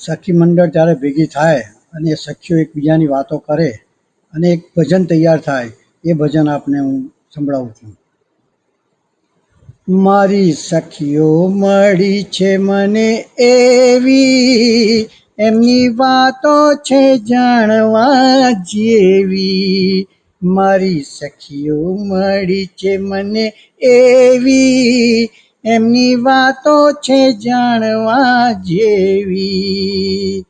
સખી મંડળ જ્યારે ભેગી થાય અને સખીઓ એકબીજાની વાતો કરે અને એક ભજન તૈયાર થાય, એ ભજન આપને હું સંભળાવું છું. મારી સખીઓ મળી છે મને એવી, એમની વાતો છે જાણવા જેવી. મારી સખીઓ મળી છે મને એવી એમની વાતો છે જાણવા જેવી.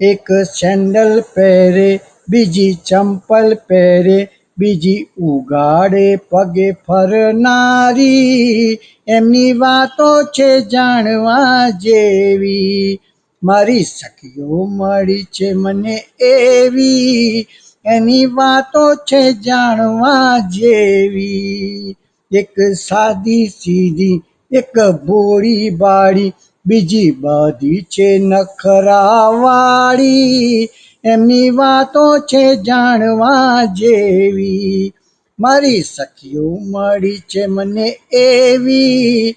એક સેન્ડલ પહેરે, બીજી ચંપલ પહેરે, બીજી ઉગાડે, પગે ફરનારી એમની વાતો છે જાણવા જેવી. મારી સખીઓ મળી છે મને એવી. એની વાતો છે જાણવા જેવી. એક સાદી સીધી, એક ભોળી બાળી, બીજી બધી છે નખરાવાળી. એમની વાતો છે જાણવા જેવી. મારી સખીઓ મળી છે મને એવી.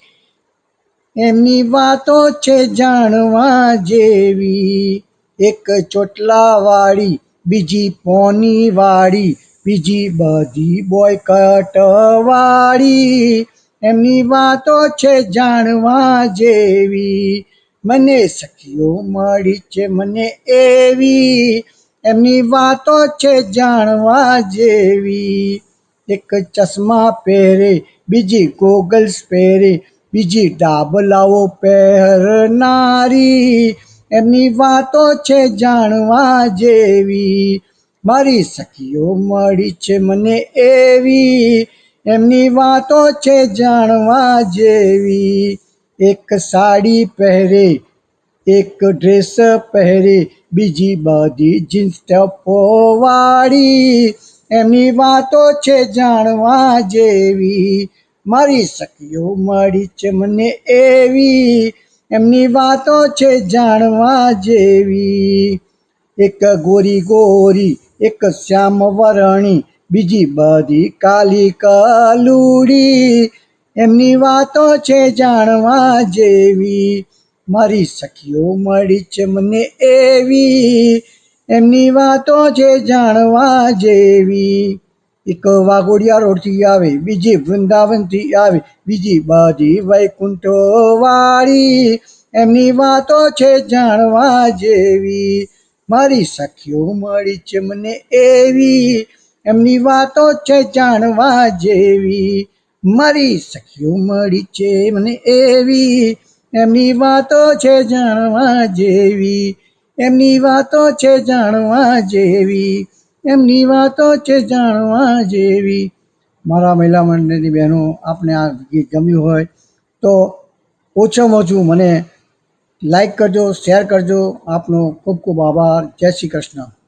એમની વાતો છે જાણવા જેવી. એક ચોટલાવાળી, બીજી પોની વાળી બીજી બધી બોયકટ વાળી એમની વાતો છે જાણવા જેવી. મને સખીઓ મળી છે મને એવી, એમની વાતો છે જાણવા જેવી. એક ચશ્મા પહેરે, બીજી ગોગલ્સ પહેરે, બીજી ડાબલાઓ પહેરનારી. એમની વાતો છે જાણવા જેવી. મારી સખીઓ મળી છે મને એવી, એમની વાતો છે જાણવા જેવી. એક સાડી પહેરે, એક ડ્રેસ પહેરે, બીજી બધી જીન્સ ટપો વાળી. એમની વાતો છે જાણવા જેવી. મારી સખીઓ મળી છે મને એવી, એમની વાતો છે જાણવા જેવી. એક ગોરી ગોરી એક શ્યામ વરણી, બીજી બધી કાલી કલુડી. એમની વાતો છે જાણવા જેવી. મારી સખીઓ મળી છે મને એવી. એમની વાતો છે જાણવા જેવી. એક વાઘોડિયા રોડથી આવે, બીજી વૃંદાવનથી આવે, બીજી બધી વૈકુંઠ વાળી એમની વાતો છે જાણવા જેવી. મારી સખીઓ મળી છે મને એવી, એમની વાતો છે જાણવા જેવી. મારી સખીઓ મળી છે મને એવી, એમની વાતો છે જાણવા જેવી. એમની વાતો છે જાણવા જેવી, એમની વાતો છે જાણવા જેવી. મારા મહિલા મંડળની બહેનો, આપને આ ગીત ગમ્યું હોય તો ઓછામાં ઓછું મને લાઈક કરજો શેર કરજો. આપનો ખૂબ ખૂબ આભાર. જય શ્રી કૃષ્ણ.